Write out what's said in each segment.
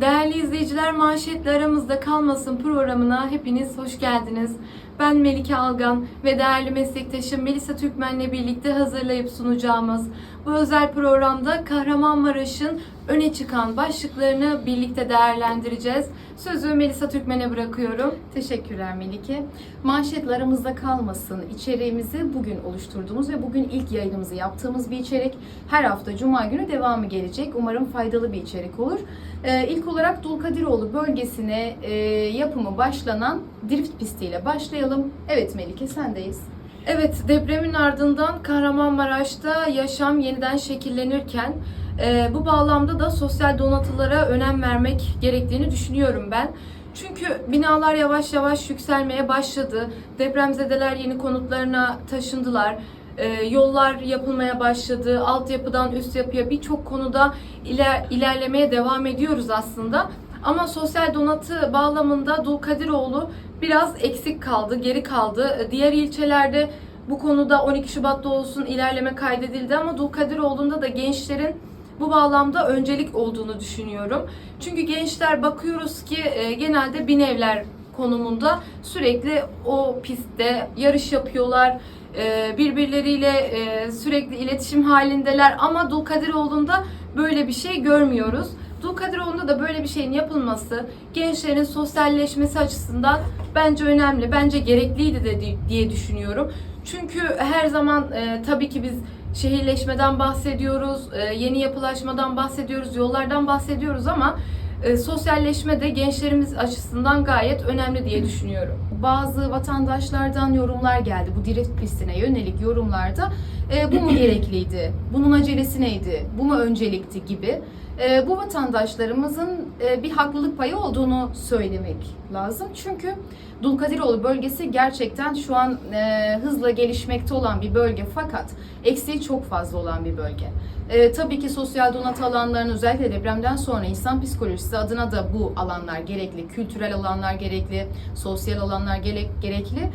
Değerli izleyiciler, manşetli aramızda kalmasın programına hepiniz hoş geldiniz. Ben Melike Algan ve değerli meslektaşım Melisa Türkmen'le birlikte hazırlayıp sunacağımız bu özel programda Kahramanmaraş'ın öne çıkan başlıklarını birlikte değerlendireceğiz. Sözü Melisa Türkmen'e bırakıyorum. Teşekkürler Melike. Manşetler aramızda kalmasın. İçeriğimizi bugün oluşturduğumuz ve bugün ilk yayınımızı yaptığımız bir içerik. Her hafta Cuma günü devamı gelecek. Umarım faydalı bir içerik olur. Ee, ilk olarak Dulkadiroğlu bölgesine e, yapımı başlanan drift pistiyle başlayalım. Evet Melike sendeyiz. Evet, depremin ardından Kahramanmaraş'ta yaşam yeniden şekillenirken e, bu bağlamda da sosyal donatılara önem vermek gerektiğini düşünüyorum ben. Çünkü binalar yavaş yavaş yükselmeye başladı. Depremzedeler yeni konutlarına taşındılar. E, yollar yapılmaya başladı. Altyapıdan üst yapıya birçok konuda iler, ilerlemeye devam ediyoruz aslında. Ama sosyal donatı bağlamında Dulkadiroğlu biraz eksik kaldı, geri kaldı. Diğer ilçelerde bu konuda 12 Şubat'ta olsun ilerleme kaydedildi ama Dulkadiroğlu'nda da gençlerin bu bağlamda öncelik olduğunu düşünüyorum. Çünkü gençler bakıyoruz ki e, genelde bin evler konumunda sürekli o pistte yarış yapıyorlar. E, birbirleriyle e, sürekli iletişim halindeler ama Dulkadiroğlu'nda böyle bir şey görmüyoruz. Dulkadiroğlu'nda da böyle bir şeyin yapılması gençlerin sosyalleşmesi açısından bence önemli, bence gerekliydi de di- diye düşünüyorum. Çünkü her zaman e, tabii ki biz şehirleşmeden bahsediyoruz, e, yeni yapılaşmadan bahsediyoruz, yollardan bahsediyoruz ama e, sosyalleşme de gençlerimiz açısından gayet önemli diye düşünüyorum. Bazı vatandaşlardan yorumlar geldi bu drift pistine yönelik yorumlarda. E, bu mu gerekliydi? Bunun acelesi neydi? Bu mu öncelikti gibi. E, bu vatandaşlarımızın e, bir haklılık payı olduğunu söylemek lazım. Çünkü Dulkadiroğlu bölgesi gerçekten şu an e, hızla gelişmekte olan bir bölge fakat eksiği çok fazla olan bir bölge. E, tabii ki sosyal donatı alanlarının özellikle depremden sonra insan psikolojisi adına da bu alanlar gerekli. Kültürel alanlar gerekli, sosyal alanlar gerek, gerekli.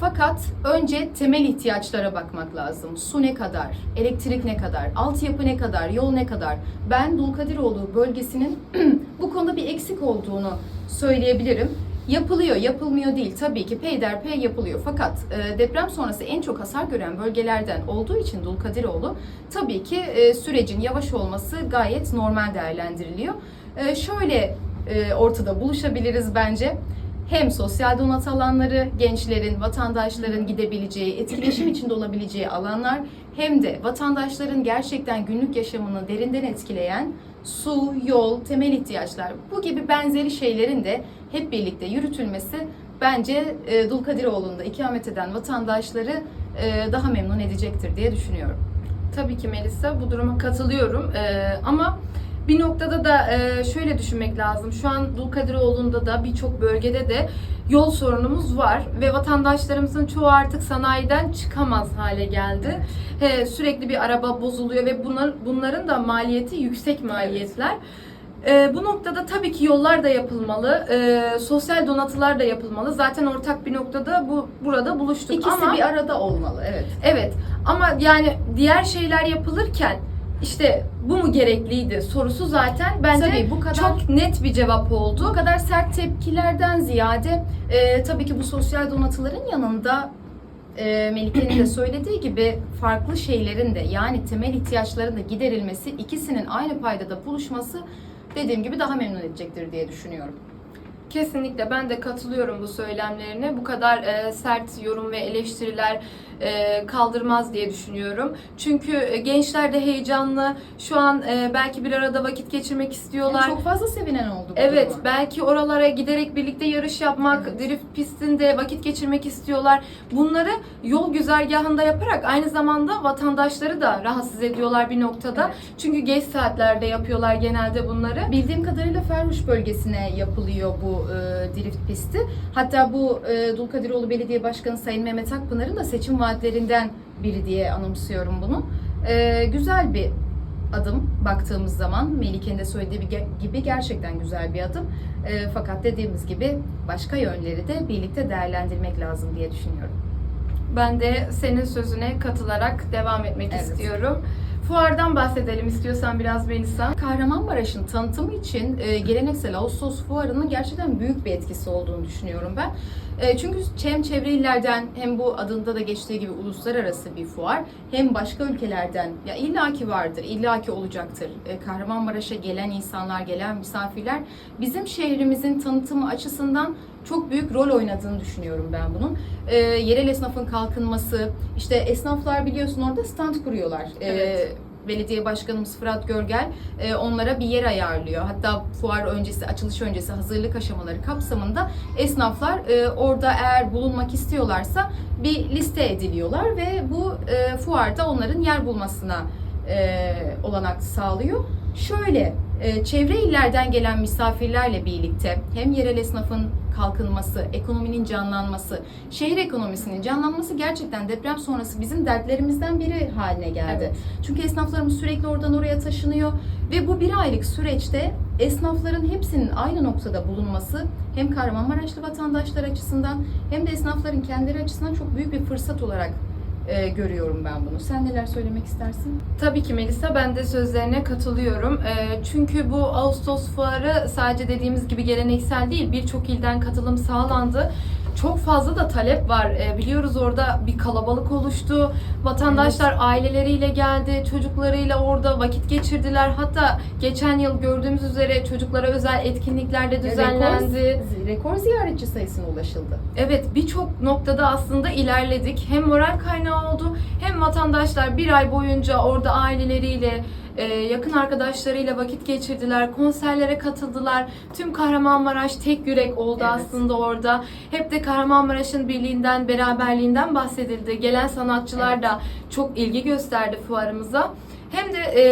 Fakat önce temel ihtiyaçlara bakmak lazım. Su ne kadar, elektrik ne kadar, altyapı ne kadar, yol ne kadar. Ben Dulkadiroğlu bölgesinin bu konuda bir eksik olduğunu söyleyebilirim. Yapılıyor, yapılmıyor değil. Tabii ki peyderpey yapılıyor. Fakat e, deprem sonrası en çok hasar gören bölgelerden olduğu için Dulkadiroğlu tabii ki e, sürecin yavaş olması gayet normal değerlendiriliyor. E, şöyle e, ortada buluşabiliriz bence. Hem sosyal donat alanları, gençlerin, vatandaşların gidebileceği, etkileşim içinde olabileceği alanlar hem de vatandaşların gerçekten günlük yaşamını derinden etkileyen su, yol, temel ihtiyaçlar bu gibi benzeri şeylerin de hep birlikte yürütülmesi bence e, Dulkadiroğlu'nda ikamet eden vatandaşları e, daha memnun edecektir diye düşünüyorum. Tabii ki Melisa bu duruma katılıyorum Ee, ama bir noktada da e, şöyle düşünmek lazım. Şu an Dulkadiroğlu'nda da birçok bölgede de yol sorunumuz var ve vatandaşlarımızın çoğu artık sanayiden çıkamaz hale geldi. He, sürekli bir araba bozuluyor ve bunlar, bunların da maliyeti yüksek maliyetler. Ee, bu noktada tabii ki yollar da yapılmalı, ee, sosyal donatılar da yapılmalı. Zaten ortak bir noktada bu burada buluştuk. İkisi ama... bir arada olmalı, evet. Evet ama yani diğer şeyler yapılırken işte bu mu gerekliydi sorusu zaten bence Tabii bu kadar- çok net bir cevap Bu oldu. kadar sert tepkilerden ziyade e, tabii ki bu sosyal donatıların yanında e, Melike'nin de söylediği gibi farklı şeylerin de yani temel ihtiyaçların da giderilmesi ikisinin aynı paydada buluşması dediğim gibi daha memnun edecektir diye düşünüyorum. Kesinlikle ben de katılıyorum bu söylemlerine. Bu kadar e, sert yorum ve eleştiriler e, kaldırmaz diye düşünüyorum. Çünkü e, gençler de heyecanlı. Şu an e, belki bir arada vakit geçirmek istiyorlar. Yani çok fazla sevinen oldu bu Evet, duruma. belki oralara giderek birlikte yarış yapmak, Evet. drift pistinde vakit geçirmek istiyorlar. Bunları yol güzergahında yaparak aynı zamanda vatandaşları da rahatsız ediyorlar bir noktada. Evet. Çünkü geç saatlerde yapıyorlar genelde bunları. Bildiğim kadarıyla Ferruş bölgesine yapılıyor bu e, drift pisti. Hatta bu e, Dulkadiroğlu Belediye Başkanı Sayın Mehmet Akpınar'ın da seçim vaatlerinden biri diye anımsıyorum bunu. E, güzel bir adım baktığımız zaman Melike'nin de söylediği gibi gerçekten güzel bir adım. E, fakat dediğimiz gibi başka yönleri de birlikte değerlendirmek lazım diye düşünüyorum. Ben de senin sözüne katılarak devam etmek Evet. istiyorum. Fuardan bahsedelim istiyorsan biraz Melisa. Kahramanmaraş'ın tanıtımı için e, geleneksel Ağustos fuarının gerçekten büyük bir etkisi olduğunu düşünüyorum ben. E, çünkü hem çevre illerden hem bu adında da geçtiği gibi uluslararası bir fuar hem başka ülkelerden ya illaki vardır, illaki olacaktır. E, Kahramanmaraş'a gelen insanlar, gelen misafirler bizim şehrimizin tanıtımı açısından çok büyük rol oynadığını düşünüyorum ben bunun. E, yerel esnafın kalkınması, işte esnaflar biliyorsun orada stand kuruyorlar. E, Evet. Belediye Başkanımız Fırat Görgel e, onlara bir yer ayarlıyor. Hatta fuar öncesi, açılış öncesi hazırlık aşamaları kapsamında esnaflar e, orada eğer bulunmak istiyorlarsa bir liste ediliyorlar ve bu e, fuarda onların yer bulmasına e, olanak sağlıyor. Şöyle, çevre illerden gelen misafirlerle birlikte hem yerel esnafın kalkınması, ekonominin canlanması, şehir ekonomisinin canlanması gerçekten deprem sonrası bizim dertlerimizden biri haline geldi. Evet. Çünkü esnaflarımız sürekli oradan oraya taşınıyor ve bu bir aylık süreçte esnafların hepsinin aynı noktada bulunması hem Kahramanmaraşlı vatandaşlar açısından hem de esnafların kendileri açısından çok büyük bir fırsat olarak e, görüyorum ben bunu. Sen neler söylemek istersin? Tabii ki Melisa ben de sözlerine katılıyorum. Ee, çünkü bu Ağustos fuarı sadece dediğimiz gibi geleneksel değil birçok ilden katılım sağlandı. Çok fazla da talep var. Ee, biliyoruz orada bir kalabalık oluştu. Vatandaşlar aileleriyle geldi, çocuklarıyla orada vakit geçirdiler. Hatta geçen yıl gördüğümüz üzere çocuklara özel etkinlikler de düzenlendi. Rekor, rekor ziyaretçi sayısına ulaşıldı. Evet birçok noktada aslında ilerledik. Hem moral kaynağı oldu hem vatandaşlar bir ay boyunca orada aileleriyle, e, yakın arkadaşlarıyla vakit geçirdiler. Konserlere katıldılar. Tüm Kahramanmaraş tek yürek oldu Evet. aslında orada. Hep de Kahramanmaraş'ın birliğinden, beraberliğinden bahsedildi. Gelen sanatçılar Evet. da çok ilgi gösterdi fuarımıza. Hem de e,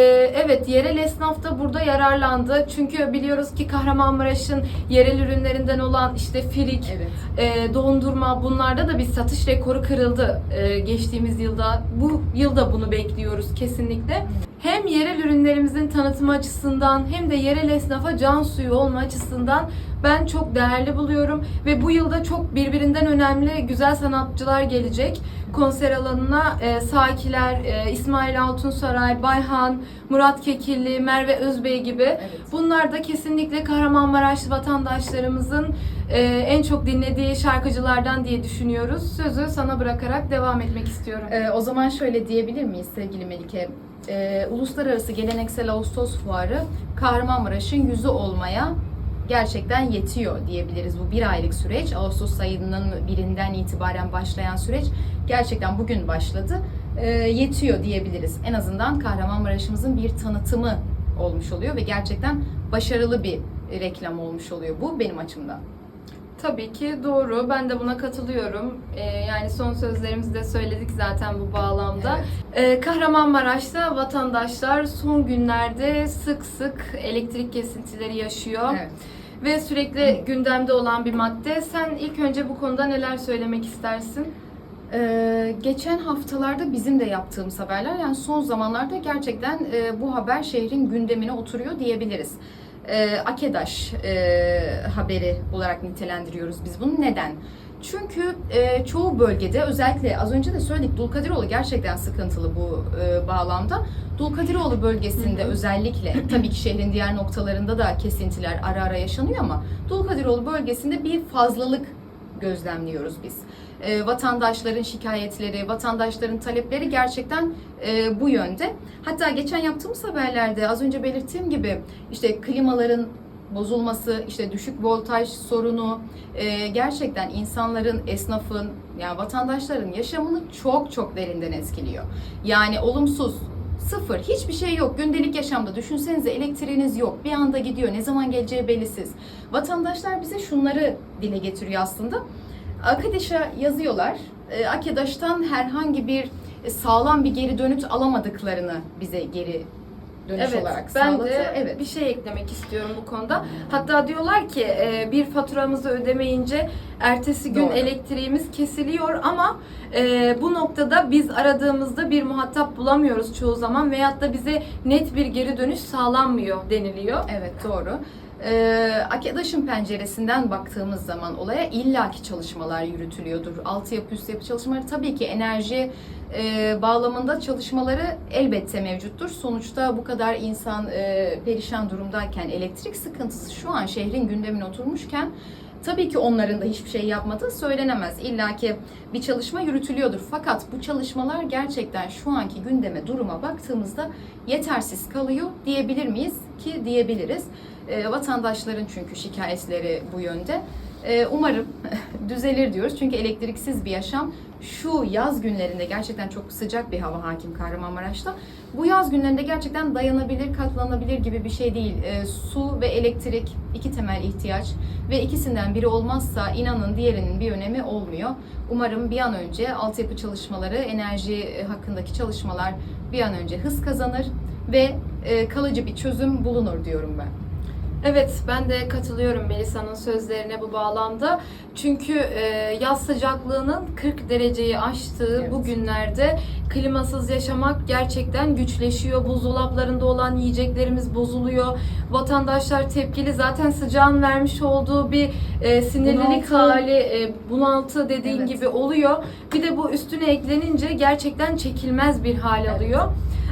evet yerel esnaf da burada yararlandı. Çünkü biliyoruz ki Kahramanmaraş'ın yerel ürünlerinden olan işte firik, Evet. e, dondurma bunlarda da bir satış rekoru kırıldı e, geçtiğimiz yılda. Bu yılda bunu bekliyoruz kesinlikle. Hem yerel ürünlerimizin tanıtımı açısından hem de yerel esnafa can suyu olma açısından ben çok değerli buluyorum ve bu yılda çok birbirinden önemli güzel sanatçılar gelecek. Konser alanına e, Sakiler, e, İsmail Altunsaray, Bayhan, Murat Kekilli, Merve Özbey gibi Evet. Bunlar da kesinlikle Kahramanmaraşlı vatandaşlarımızın e, en çok dinlediği şarkıcılardan diye düşünüyoruz. Sözü sana bırakarak devam etmek istiyorum. Ee, o zaman şöyle diyebilir miyiz sevgili Melike? Ee, Uluslararası Geleneksel Ağustos Fuarı Kahramanmaraş'ın yüzü olmaya gerçekten yetiyor diyebiliriz. Bu bir aylık süreç. Ağustos ayının birinden itibaren başlayan süreç gerçekten bugün başladı. Ee, yetiyor diyebiliriz. En azından Kahramanmaraş'ımızın bir tanıtımı olmuş oluyor ve gerçekten başarılı bir reklam olmuş oluyor. Bu benim açımdan. Tabii ki doğru. Ben de buna katılıyorum. E, yani son sözlerimizi de söyledik zaten bu bağlamda. Evet. E, Kahramanmaraş'ta vatandaşlar son günlerde sık sık elektrik kesintileri yaşıyor. Evet. Ve sürekli gündemde olan bir madde. Sen ilk önce bu konuda neler söylemek istersin? Ee, geçen haftalarda bizim de yaptığımız haberler yani son zamanlarda gerçekten e, bu haber şehrin gündemine oturuyor diyebiliriz. Ee, Akedaş e, haberi olarak nitelendiriyoruz biz bunu. Neden? Çünkü e, çoğu bölgede özellikle az önce de söyledik Dulkadiroğlu gerçekten sıkıntılı bu e, bağlamda. Dulkadiroğlu bölgesinde özellikle tabii ki şehrin diğer noktalarında da kesintiler ara ara yaşanıyor ama Dulkadiroğlu bölgesinde bir fazlalık gözlemliyoruz biz. E, vatandaşların şikayetleri, vatandaşların talepleri gerçekten e, bu yönde. Hatta geçen yaptığımız haberlerde az önce belirttiğim gibi işte klimaların bozulması, işte düşük voltaj sorunu e, gerçekten insanların, esnafın, yani vatandaşların yaşamını çok çok derinden etkiliyor. Yani olumsuz, sıfır, hiçbir şey yok. Gündelik yaşamda düşünsenize elektriğiniz yok. Bir anda gidiyor, ne zaman geleceği belirsiz. Vatandaşlar bize şunları dile getiriyor aslında. Akadeş'e yazıyorlar. E, Akedaş'tan herhangi bir e, sağlam bir geri dönüt alamadıklarını bize geri dönüş Evet, olarak ben sağladı. de evet. bir şey eklemek istiyorum bu konuda. Hatta diyorlar ki e, bir faturamızı ödemeyince ertesi gün Doğru. elektriğimiz kesiliyor ama e, bu noktada biz aradığımızda bir muhatap bulamıyoruz çoğu zaman veyahut da bize net bir geri dönüş sağlanmıyor deniliyor. Evet doğru. Ee, AKEDAŞ'ın penceresinden baktığımız zaman olaya illaki çalışmalar yürütülüyordur. Altyapı, üst yapı çalışmaları tabii ki enerji e, bağlamında çalışmaları elbette mevcuttur. Sonuçta bu kadar insan e, perişan durumdayken, elektrik sıkıntısı şu an şehrin gündemine oturmuşken tabii ki onların da hiçbir şey yapmadığı söylenemez. İlla ki bir çalışma yürütülüyordur. Fakat bu çalışmalar gerçekten şu anki gündeme, duruma baktığımızda yetersiz kalıyor diyebilir miyiz? Ki diyebiliriz. E, vatandaşların çünkü şikayetleri bu yönde. E, umarım düzelir diyoruz. Çünkü elektriksiz bir yaşam şu yaz günlerinde gerçekten çok sıcak bir hava hakim Kahramanmaraş'ta. Bu yaz günlerinde gerçekten dayanabilir, katlanabilir gibi bir şey değil. E, su ve elektrik iki temel ihtiyaç ve ikisinden biri olmazsa inanın diğerinin bir önemi olmuyor. Umarım bir an önce altyapı çalışmaları, enerji e, hakkındaki çalışmalar bir an önce hız kazanır ve e, kalıcı bir çözüm bulunur diyorum ben. Evet, ben de katılıyorum Melisa'nın sözlerine bu bağlamda. Çünkü e, yaz sıcaklığının 40 dereceyi aştığı Evet. bu günlerde klimasız yaşamak gerçekten güçleşiyor. Buzdolaplarında olan yiyeceklerimiz bozuluyor. Vatandaşlar tepkili. Zaten sıcağın vermiş olduğu bir e, sinirlilik Bunaltı. hali, e, bunaltı dediğin Evet. gibi oluyor. Bir de bu üstüne eklenince gerçekten çekilmez bir hal Evet. alıyor.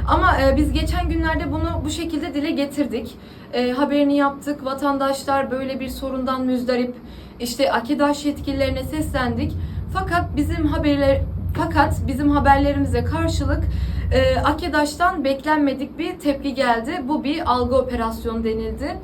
Ama e, biz geçen günlerde bunu bu şekilde dile getirdik. E, haberini yaptık. Vatandaşlar böyle bir sorundan müzdarip. İşte AKİDAŞ yetkililerine seslendik. Fakat bizim haberler fakat bizim haberlerimize karşılık e, AKİDAŞ'tan beklenmedik bir tepki geldi. Bu bir algı operasyonu denildi.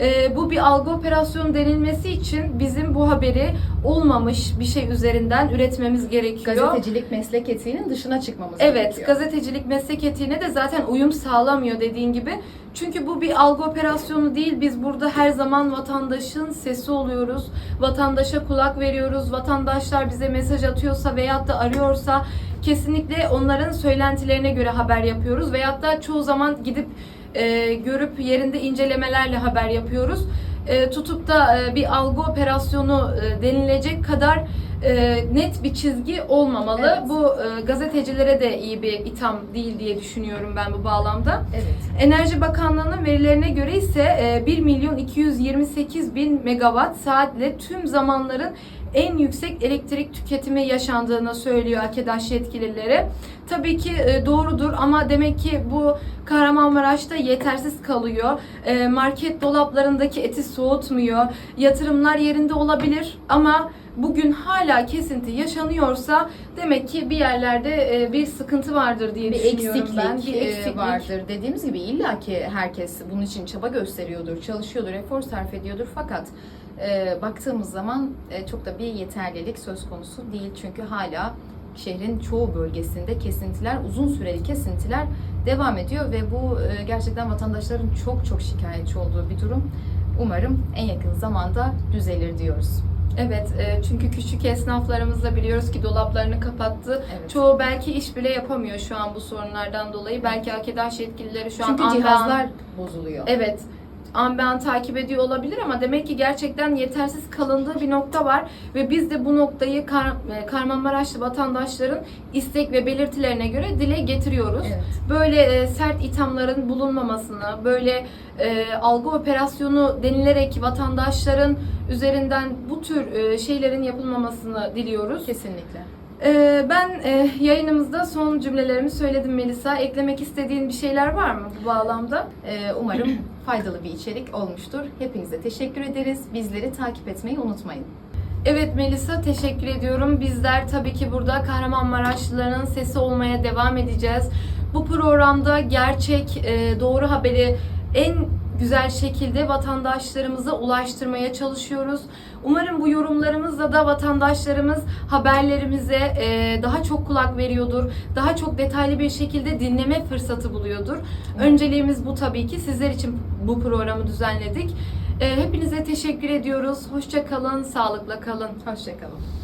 E, bu bir algı operasyonu denilmesi için bizim bu haberi olmamış bir şey üzerinden üretmemiz gerekiyor. Gazetecilik meslek etiğinin dışına çıkmamız Evet, gerekiyor. gazetecilik meslek etiğine de zaten uyum sağlamıyor dediğin gibi. Çünkü bu bir algı operasyonu değil. Biz burada her zaman vatandaşın sesi oluyoruz. Vatandaşa kulak veriyoruz. Vatandaşlar bize mesaj atıyorsa veyahut da arıyorsa kesinlikle onların söylentilerine göre haber yapıyoruz. Veyahut da çoğu zaman gidip e, görüp yerinde incelemelerle haber yapıyoruz. E, tutup da e, bir algı operasyonu e, denilecek kadar e, net bir çizgi olmamalı. Evet. Bu e, gazetecilere de iyi bir itham değil diye düşünüyorum ben bu bağlamda. Evet. Enerji Bakanlığı'nın verilerine göre ise e, 1 milyon 228 bin megawatt saatle tüm zamanların en yüksek elektrik tüketimi yaşandığını söylüyor AKEDAŞ yetkilileri. Tabii ki e, doğrudur ama demek ki bu Kahramanmaraş'ta yetersiz kalıyor. E, Market dolaplarındaki eti soğutmuyor. Yatırımlar yerinde olabilir ama bugün hala kesinti yaşanıyorsa demek ki bir yerlerde e, bir sıkıntı vardır diye bir düşünüyorum eksiklik, ben. Bir e, eksiklik vardır. Dediğimiz gibi illa ki herkes bunun için çaba gösteriyordur, çalışıyordur, efor sarf ediyordur. Fakat e, baktığımız zaman e, çok da bir yeterlilik söz konusu değil. Çünkü hala şehrin çoğu bölgesinde kesintiler, uzun süreli kesintiler devam ediyor ve bu e, gerçekten vatandaşların çok çok şikayetçi olduğu bir durum. Umarım en yakın zamanda düzelir diyoruz. Evet, e, çünkü küçük esnaflarımız da biliyoruz ki dolaplarını kapattı. Evet. Çoğu belki iş bile yapamıyor şu an bu sorunlardan dolayı. Belki AKEDAŞ yetkilileri şu an Çünkü an be an- cihazlar bozuluyor. Evet. An be an takip ediyor olabilir ama demek ki gerçekten yetersiz kalındığı bir nokta var ve biz de bu noktayı Kar e, Kahramanmaraşlı vatandaşların istek ve belirtilerine göre dile getiriyoruz. Evet. Böyle e, sert ithamların bulunmamasını, böyle e, algı operasyonu denilerek vatandaşların üzerinden bu tür e, şeylerin yapılmamasını diliyoruz. Kesinlikle. E, ben e, yayınımızda son cümlelerimi söyledim Melisa. Eklemek istediğin bir şeyler var mı bu bağlamda? Ee, Umarım faydalı bir içerik olmuştur. Hepinize teşekkür ederiz. Bizleri takip etmeyi unutmayın. Evet Melisa teşekkür ediyorum. Bizler tabii ki burada Kahramanmaraşlıların sesi olmaya devam edeceğiz. Bu programda gerçek, e, doğru haberi en güzel şekilde vatandaşlarımıza ulaştırmaya çalışıyoruz. Umarım bu yorumlarımızla da vatandaşlarımız haberlerimize e, daha çok kulak veriyordur. Daha çok detaylı bir şekilde dinleme fırsatı buluyordur. Önceliğimiz bu tabii ki. Sizler için bu programı düzenledik. E, Hepinize teşekkür ediyoruz. Hoşça kalın, sağlıkla kalın. Hoşçakalın.